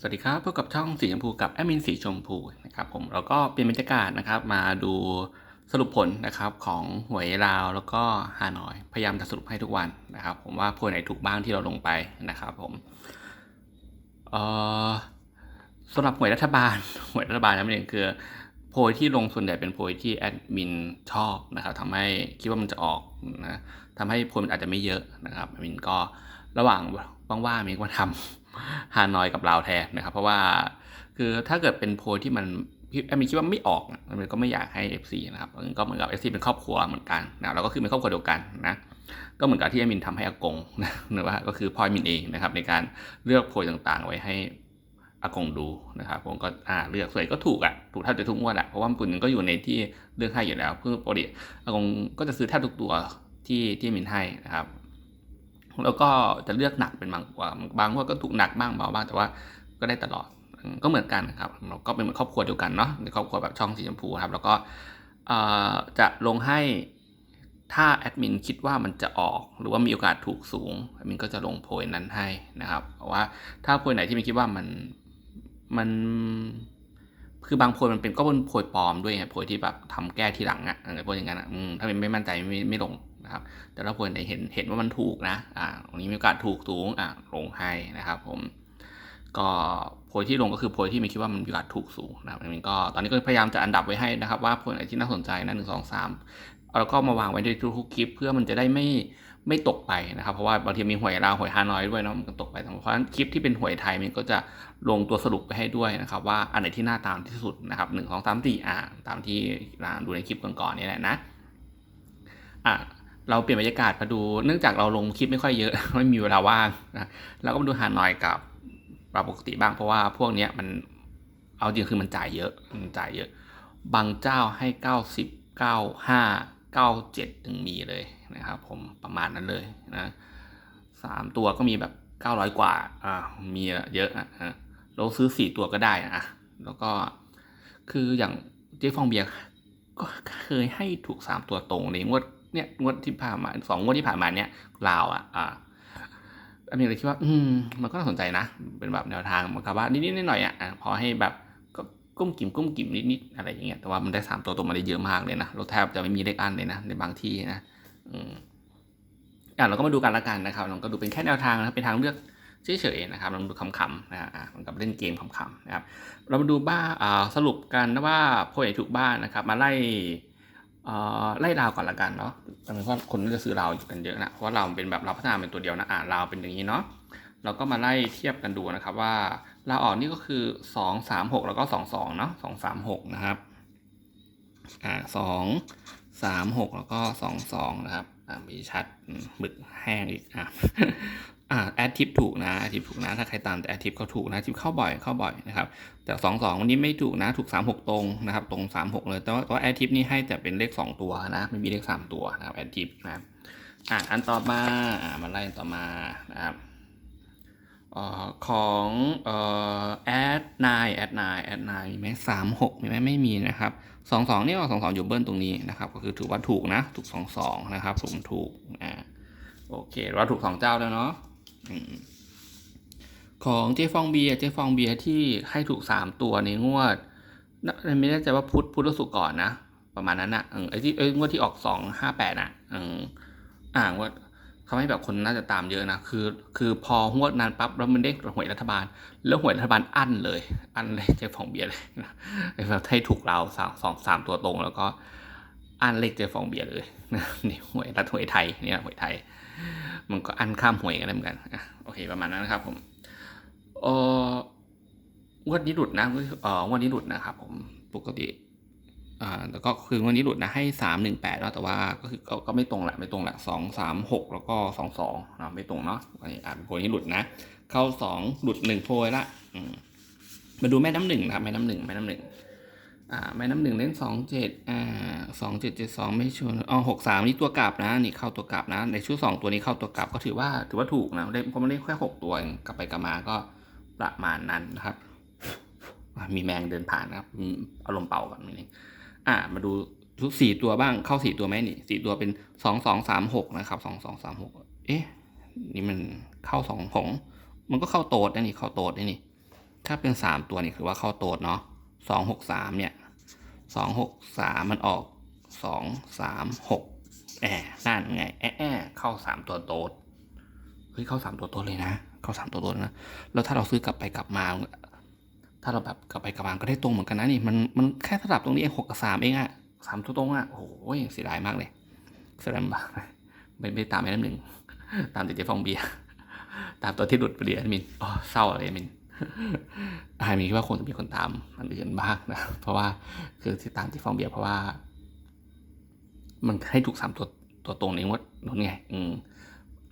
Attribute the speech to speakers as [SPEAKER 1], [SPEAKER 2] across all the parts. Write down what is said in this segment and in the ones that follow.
[SPEAKER 1] สวัสดีครับพบกับช่องสีชมพูกับแอดมินสีชมพูนะครับผมแล้วก็เปลี่ยนบรรยากาศนะครับ มาดูสรุปผลนะครับของหวยลาวแล้วก็ฮานอย พยายามจะสรุปให้ทุกวันนะครับ ผมว่าโพยไหนถูกบ้างที่เราลงไปนะครับผมเอ่อสำหรับหวยรัฐบาลหวยรัฐบาลนั่นเองคือโพยที่ลงส่วนใหญ่เป็นโพยที่แอดมินชอบนะครับทำให้คิดว่ามันจะออกนะทำให้โพยมันอาจจะไม่เยอะนะครับแอดมินก็ระหว่างว่างๆมีก็มาทำ ฮานอยกับลาวแทนนะครับ เพราะว่าคือถ้าเกิดเป็นโพที่มันแอมมีคิดว่าไม่ออกมันก็ไม่อยากให้ FC นะครับก็เหมือนกับ FC เป็นครอบครัวเหมือนกันนะเราก็คือเป็นครอบครัวเดียวกันนะก็เหมือนกับที่แอมินทำให้อากงนะหรือว่าก็คือพ่อแอมินเองนะครับในการเลือกโพลต่างๆ ไว้ให้อากงดูนะครับผมก็อ่าเลือกส่วนใหญ่ก็ถูกอะถูกแทบจะทุกงวดอะเพราะว่าปุ่นก็อยู่ในที่เลือกให้อยู่แล้วเพื่อปกติอากงก็จะซื้อแทบทุกตัวที่ที่มินให้นะครับ แล้วก็จะเลือกหนักเป็นบางกว่าบางว่าก็ถูกหนักบ้างเบาบ้างแต่ว่าก็ได้ตลอดก็เหมือนกันครับเราก็เป็นเหมือนครอบครัวเดียวกันเนาะในครอบครัวแบบช่องสีชมพูครับ แล้วก็จะลงให้ถ้าแอดมินคิดว่ามันจะออกหรือว่ามีโอกาสถูกสูงแอดมินก็จะลงโพยนั้นให้นะครับเพราะว่าถ้าโพยไหนที่มินคิดว่ามันมันคือบางโพยมันเป็นก็เป็นโพยปลอมด้วยไงโพยที่แบบทำแก้ทีหลังอะ่ะอะไรพวกอย่างนั้นอะ่ะถ้าเป็นไม่มั่นใจไม่ไม่ลง นะครับ แต่ถ้าคนไหนเห็นเห็นว่ามันถูกนะอ่าตรงนี้มีโอกาสถูกสูงอ่าลงให้นะครับผมก็โพยที่ลงก็คือโพยที่มีคิดว่ามันมีโอกาสถูกสูงนะครับอันนี้ก็ตอนนี้ก็พยายามจะอันดับไว้ให้นะครับ ว่าโพยไหนที่น่าสนใจนะหนึ่งสองสามแล้วก็มาวางไว้ในทุกคลิป เพื่อมันจะได้ไม่ไม่ตกไปนะครับ เพราะว่าบางทีมีหวยลาวหวยฮานอยด้วยเนาะมันก็ตกไปเพราะฉะนั้นคลิปที่เป็นหวยไทยมันก็จะลงตัวสรุปไปให้ด้วยนะครับ ว่าอันไหนที่น่าตามที่สุดนะครับหนึ่งสองสามสี่อ่าตามที่ดูในคลิปก่อนๆนี่แหละนะอ่า เราเปลี่ยนบรรยากาศมาดูเนื่องจากเราลงคลิปไม่ค่อยเยอะ ไม่มีเวลาว่างนะเราก็มาดูฮานอยกับปรับปกติบ้างเพราะว่าพวกเนี้ยมันเอาจริงคือมันจ่ายเยอะมันจ่ายเยอะ บางเจ้าให้เก้าสิบเก้าห้าเก้าเจ็ดถึงมีเลยนะครับผมประมาณนั้นเลยนะสามตัวก็มีแบบเก้าร้อยกว่าอ่ามีเยอะอะเราซื้อสี่ตัวก็ได้อะแล้วก็คืออย่างเจ๊ฟองเบียร์ก็เคยให้ถูกสามตัวตรงในงวด เนี่ยงวดที่ผ่านมาสองงวดที่ผ่านมาเนี่ยลาวอะอ่าอันนี้เลยคิดว่า อืม มันก็น่าสนใจนะ เป็นแบบแนวทางมันกับว่านิดๆหน่อยๆอะพอให้แบบก็กุ้มกิ่มกุ้มกิ่มนิดๆอะไรอย่างเงี้ยแต่ว่ามันได้สามตัวตรงมาได้เยอะมากเลยนะเราแทบจะไม่มีเลขอันเลยนะในบางที่นะอืมอะเราก็มาดูกันละกันนะครับเราก็ดูเป็นแค่แนวทางนะครับเป็นทางเลือกเฉยๆนะครับเราดูคำๆนะอะมันกับเล่นเกมคำๆนะครับ เรามาดูบ้าอ่าสรุปกันนะว่าโพยถูกบ้านนะครับ มาไล่ ไล่ราวก่อนละกันเนาะเพราะว่าคนจะซื้อราวกันเยอะนะ เพราะว่าเราเป็นแบบเราพัฒนาเป็นตัวเดียวนะ อ่าราวเป็นอย่างนี้เนาะ เราก็มาไล่เทียบกันดูนะครับว่าลาวออกนี่ก็คือสองสามหกแล้วก็สองสองเนาะสองสามหกนะครับ อ่าสองสามหกแล้วก็สองสองนะครับ มีชัดหมึกแห้งอีกอะอ่าแอดทิปถูกนะแอดทิปถูกนะ ถ้าใครตามแต่แอดทิปเขาถูกนะทิปเข้าบ่อยเข้าบ่อยนะครับแต่สองสองวันนี้ไม่ถูกนะถูกสามหกตรงนะครับตรงสามหกเลย แต่ว่าตัวแอดทิปนี่ให้แต่เป็นเลขสองตัวนะไม่มีเลขสามตัวนะครับแอดทิปนะครับอ่าอันต่อมาอ่ามาไล่ต่อมานะครับเอ่อ ของเอ่อแอดนายแอดนายแอดนายมีไหมสามหกมีไหมไม่มีนะครับสองสองนี่ว่าสองสองอยู่เบิ้ลตรงนี้นะครับ ก็คือถือว่าถูกนะ ถูกสองสองนะครับผมถูกอ่าโอเคเราถูกสองเจ้าแล้วเนาะอของเจฟองเบียเจฟองเบียที่ให้ถูกสามตัวในงวดไม่แน่ใจว่าพุทธพุทธสุกร์ก่อนนะ ประมาณนั้นนะเออไอ้ที่เอ้ยงวดที่ออกสองห้าแปดอะเอออ่างวด ทำให้แบบคนน่าจะตามเยอะนะคือ คือพองวดนั้นปั๊บแล้วมันเด้งหวยรัฐบาล แล้วหวยรัฐบาลอั้นเลย อั้นเลยเจ๊ฟองเบียร์เลยนะไอ้แบบให้ถูกเราสามสองสามตัวตรง แล้วก็อั้นเลขเจ๊ฟองเบียร์เลยนะนี่หวยรัฐหวยไทยเนี่ยหวยไทย มันก็อั้นข้ามหวยกันได้เหมือนกันอะโอเคประมาณนั้นนะครับผมเอองวดนี้หลุดนะเอองวดนี้หลุดนะครับผมปกติ อ่าแล้วก็คือวดนี้หลุดนะให้สามหนึ่งแปดเนาะแต่ว่าก็คือก็ไม่ตรงแหละไม่ตรงแหละสองสามหกแล้วก็สองสองเนาะไม่ตรงเนาะอันนี้อ่านโพยนี้หลุดนะ เข้าสองหลุดหนึ่งโพยละมาดูแม่น้ำหนึ่งนะครับแม่น้ำหนึ่งแม่น้ำหนึ่งอ่าแม่น้ำหนึ่งเล่นสองเจ็ดอ่าสองเจ็ดเจ็ดสองไม่ชวนอ๋อหกสามนี่ตัวกลับนะนี่เข้าตัวกลับนะ ในชุดสองตัวนี้เข้าตัวกลับก็ถือว่าถือว่าถูกนะเล่นเพราะมันเล่นแค่หกตัวกลับไปกลับมาก็ประมาณนั้นนะครับ มีแมงเดินผ่านนะครับอืมอารมณ์เป่าก่อนนิดนึง อ่ามาดูทุกสี่ตัวบ้างเข้าสี่ตัวไหมนี่สี่ตัวเป็นสองสองสามหกนะครับสองสองสามหกเอ๊ะนี่มันเข้าสองหงมันก็เข้าโตดนะนี่เข้าโตดนะนี่ ถ้าเป็นสามตัวนี่คือว่าเข้าโตดเนาะสองหกสามเนี่ยสองหกสามมันออกสองสามหกแอบนั่นไงแอะแอะเข้าสามตัวโตดเฮ้ยเข้าสามตัวโตดเลยนะ เข้าสามตัวโตดนะแล้วถ้าเราซื้อกลับไปกลับมา ถ้าเราแบบกลับไปกลับมาก็ได้ตรงเหมือนกันนะนี่มันมันแค่สลับตรงนี้เองหกกับสามเองอะสามตัวตรงอะโอ้โหเสียดายมากเลยเสียดายมากไม่ไม่ตามแม่น้ำหนึ่งตามติดเจฟองเบียตามตัวที่หลุดไปเดียมินอ๋อเศร้าอะไรมินไอ้มินคิดว่าคงจะมีคนตามมันอื่นบ้างนะเพราะว่าคือที่ตามที่ฟองเบียเพราะว่า มันให้ถูกสามตัวตัวตรงในงวดนู้นไงอืม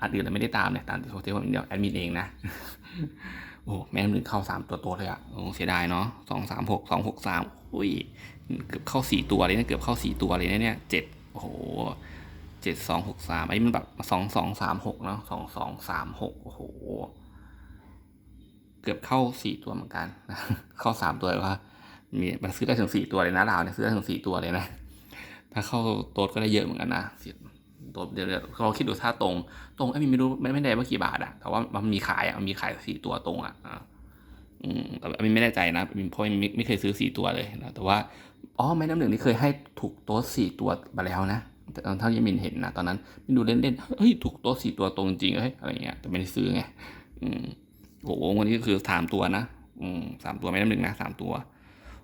[SPEAKER 1] อันอื่นเราไม่ได้ตามเนี่ยตามที่โซเชียลเดียวแอดมินเองนะ โอ้แม่น้ำหนึ่งเข้าสามตัวโตเลยอะโอ้เสียดายเนาะสองสามหกสองหกสามอุ้ยเกือบเข้าสี่ตัวเลยนะเกือบเข้าสี่ตัวเลยนะเนี่ยเจ็ดโอ้โหเจ็ดสองหกสามไอ้มันแบบสองสองสามหกเนาะสองสองสามหกโอ้โห เกือบเข้าสี่ตัวเหมือนกันเข้าสามตัวเลยว่ามีมันซื้อได้ถึงสี่ตัวเลยนะดาวเนี่ยซื้อได้ถึงสี่ตัวเลยนะ ถ้าเข้าโต๊ดก็ได้เยอะเหมือนกันนะ ต๊ดเดี๋ยวเราคิดดูถ้าตรง ตรงไอ้มีไม่รู้ไม่ไม่ได้ว่ากี่บาทอะแต่ว่ามันมีขายอะมันมีขายสี่ตัวตรงอะอืมแต่มินไม่แน่ใจนะมินเพราะมินไม่ไม่เคยซื้อสี่ตัวเลยนะแต่ว่าอ๋อแม่น้ำหนึ่งนี่เคยให้ถูกโต๊ะสี่ตัวมาแล้วนะแต่ตอนเท่าที่มินเห็นนะตอนนั้นมินดูเล่นๆเฮ้ยถูกโต๊ะสี่ตัวตรงจริงเฮ้ยอะไรเงี้ยแต่ไม่ได้ซื้อไงอืมโอ้โหวันนี้ก็คือสามตัวนะอืมสามตัวแม่น้ำหนึ่งนะสามตัว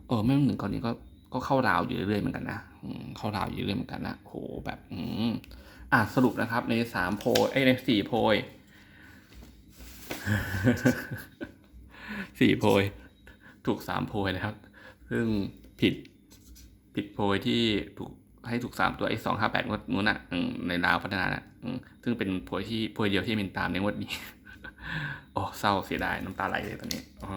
[SPEAKER 1] เออแม่น้ำหนึ่งก่อนนี้ก็ก็เข้าราวอยู่เรื่อยเหมือนกันนะอืมเข้าราวอยู่เรื่อยเหมือนกันนะโหแบบ อืม อะสรุปนะครับในสามโพยไอ้ในสี่โพยสี่โพย ถูกสามโพยนะครับ ซึ่งผิดผิดโพยที่ถูกให้ถูกสามตัวไอ้สองห้าแปดงวดนู้นอะในดาวพัฒนาอะซึ่งเป็นโพยที่โพยเดียวที่มินตามในงวดนี้ โอ้เศร้าเสียดายน้ำตาไหลเลยตอนนี้อ๋อ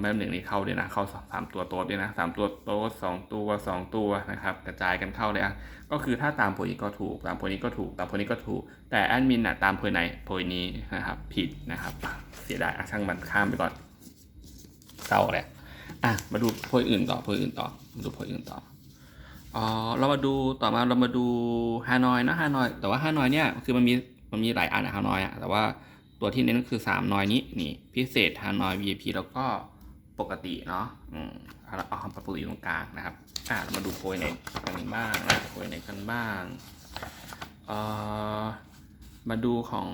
[SPEAKER 1] แม่หนึ่งนี่เข้าด้วยนะ เข้าสามตัวโต๊ดด้วยนะสามตัวโต๊ดสองตัวสองตัวนะครับ กระจายกันเข้าเลยอะ ก็คือถ้าตามโพยนี้ก็ถูก ตามโพยนี้ก็ถูก ตามโพยนี้ก็ถูก แต่แอดมินน่ะตามโพยไหนโพยนี้นะครับ ผิดนะครับ เสียดายอะช่างมันข้ามไปก่อนเศร้าแหละอะ มาดูโพยอื่นต่อโพยอื่นต่อมาดูโพยอื่นต่ออ๋อเรามาดูต่อมาเรามาดูฮานอยนะฮานอย แต่ว่าฮานอยเนี่ยคือมันมีมันมีหลายอันอะฮานอยอะแต่ว่า ตัวที่เน้นก็คือสามนอยนี้นี่พิเศษฮานอย VIP แล้วก็ปกติเนาะอืมเอาละเอาปกติตรงกลางนะครับอ่าเรามาดูโพยไหนกันบ้างนะโพยไหนกันบ้างเอ่อมาดูของ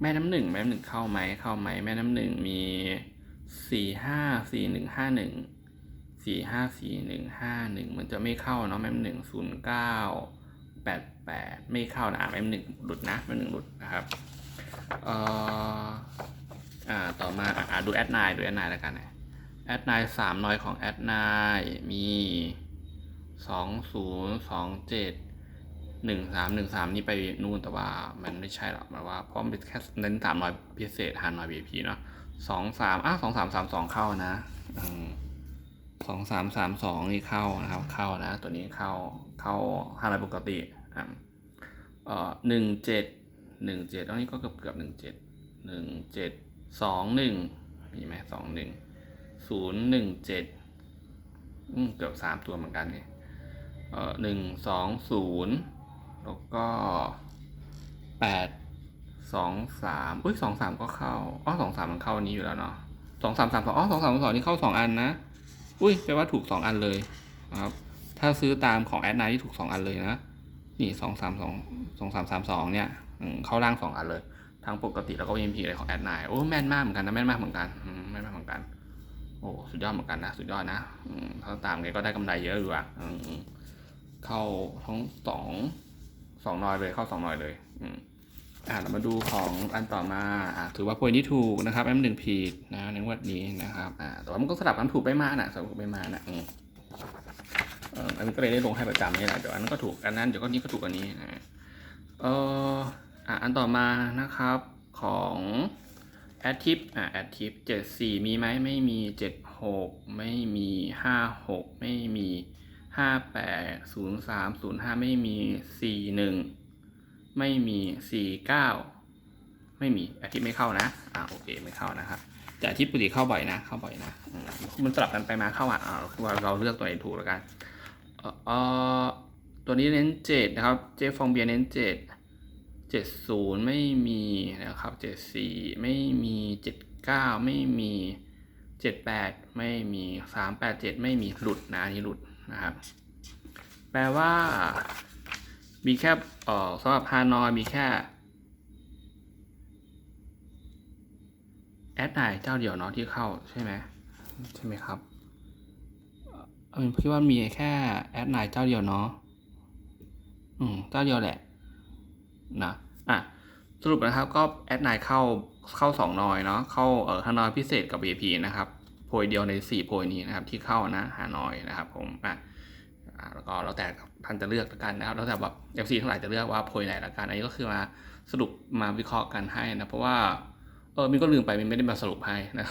[SPEAKER 1] แม่น้ำหนึ่งแม่น้ำหนึ่งเข้าไหมเข้าไหมแม่น้ำหนึ่งมีสี่ห้าสี่หนึ่งห้าหนึ่งสี่ห้าสี่หนึ่งห้าหนึ่งมันจะไม่เข้าเนาะแม่น้ำหนึ่งศูนย์เก้าแปดแปดไม่เข้านะแม่น้ำหนึ่งหลุดนะแม่น้ำหนึ่งหลุดนะครับ เอ่ออ่าต่อมาอะอะดูแอดไนดูแอดไนแล้วกันนะแอดไนสามนอยของแอดไนมีสองศูนย์สองเจ็ดหนึ่งสามหนึ่งสามนี่ไปนู่นแต่ว่ามันไม่ใช่หรอกหมายว่าเพราะมันเป็นแค่เน้นสามนอยพิเศษหานอย VIP เนาะสองสามอ้าวสองสามสามสองเข้านะสองสามสามสองนี่เข้านะครับเข้านะ ตัวนี้เข้าเข้าห้านอยปกติอะเอ่อหนึ่งเจ็ด หนึ่งเจ็ดอันนี้ก็เกือบเกือบหนึ่งเจ็ดหนึ่งเจ็ดสองหนึ่งมีไหมสองหนึ่งศูนย์หนึ่งเจ็ดเกือบสามตัวเหมือนกันเนี่ยเออหนึ่งสองศูนย์แล้วก็แปดสองสามอุ้ยสองสามก็เข้าอ๋อสองสามมันเข้าอันนี้อยู่แล้วเนาะสองสามสามสองอ๋อสองสามสองนี่เข้าสองอันนะ อุ้ยแปลว่าถูกสองอันเลยครับ ถ้าซื้อตามของแอดไนที่ถูกสองอันเลยนะ นี่สองสามสองสองสามสามสองเนี่ย เข้าล่างสองอันเลย ทั้งปกติแล้วก็ EMP อะไรของแอดไนโอ้แม่นมากเหมือนกันนะแม่นมากเหมือนกันแม่นมากเหมือนกัน โอ้สุดยอดเหมือนกันนะสุดยอดนะถ้าตามนี้ก็ได้กำไรเยอะอยู่อะเข้าทั้งสองสองนอยเลยเข้าสองนอยเลย อืมอ่าเรามาดูของอันต่อมาอ่าถือว่าโพยนี้ถูกนะครับแอมหนึ่งผิดนะในวันนี้นะครับอ่าแต่ว่ามันก็สลับกันถูกไปมานะสลับไปมานะอืมเอออันนี้ก็เลยได้ลงให้ประจำนี่แหละเดี๋ยวอันนั้นก็ถูกอันนั้นเดี๋ยวก็นี้ก็ถูกอันนี้นะเออ อ่าอันต่อมานะครับของแอดทิปอ่าแอดทิปเจ็ดสี่มีไหมไม่มีเจ็ดหกไม่มีห้าหกไม่มีห้าแปดศูนย์สามศูนย์ห้าไม่มีสี่หนึ่งไม่มีสี่เก้าไม่มีอาทิตย์ไม่เข้านะ อ่าโอเคไม่เข้านะครับแต่อาทิตย์ปกติเข้าบ่อยนะ เข้าบ่อยนะ มันสลับกันไปมาเข้าอะอ่าคือว่าเราเลือกตัวไหนถูกแล้วกันเอ่อตัวนี้เน้นเจ็ดนะครับ เจฟองเบียเน้นเจ็ด เจ็ดศูนย์ไม่มีนะครับเจ็ดสี่ไม่มีเจ็ดเก้าไม่มีเจ็ดแปดไม่มีสามแปดเจ็ดไม่มีหลุดนะนนี้หลุดนะครับ แปลว่า มีแค่ออสำหรับฮานอยมีแค่แอดไนเจ้าเดียวเนาะที่เข้าใช่ไหมใช่ไหมครับเออพี่ว่ามีแค่แอดไนเจ้าเดียวเนาะอืมเจ้าเดียวแหละนะ อะสรุปนะครับก็แอดไนเข้าเข้าสองนอยเนาะเข้าเอ่อฮานอยพิเศษกับ VIP นะครับโพยเดียวในสี่โพยนี้นะครับที่เข้านะฮานอยนะครับผมอะแล้วก็แล้วแต่ท่านจะเลือกละกันนะครับแล้วแต่แบบ FC ทั้งหลายจะเลือกว่าโพยไหนละกันอันนี้ก็คือมาสรุปมาวิเคราะห์กันให้นะเพราะว่าเออมินก็ลืมไปมินไม่ได้มาสรุปให้นะ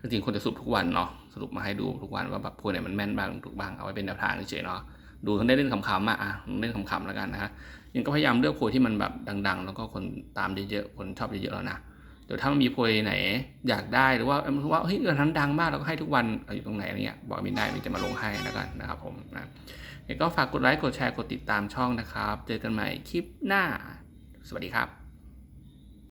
[SPEAKER 1] จริงคนจะสรุปทุกวันเนาะสรุปมาให้ดูทุกวันว่าแบบโพยไหนมันแม่นบ้างถูกบ้างเอาไว้เป็นแนวทางเฉยเนาะ ดูทั้งได้เล่นขำๆอะอะเล่นขำๆแล้วกันนะฮะยังก็พยายามเลือกโพยที่มันแบบดัง ๆ แล้วก็คนตามเยอะๆคนชอบเยอะๆแล้วนะเดี๋ยวถ้ามันมีโพยไหนอยากได้หรือว่าเอ้ยมันว่าเฮ้ยเรื่องนั้นดังมากเราก็ให้ทุกวันอยู่ตรงไหนอะไรเงี้ยบอกมินได้มินจะมาลงให้แล้วกันนะครับผมนะยังก็ฝากกดไลค์กดแชร์กดติดตามช่องนะครับ เจอกันใหม่คลิปหน้า สวัสดีครับ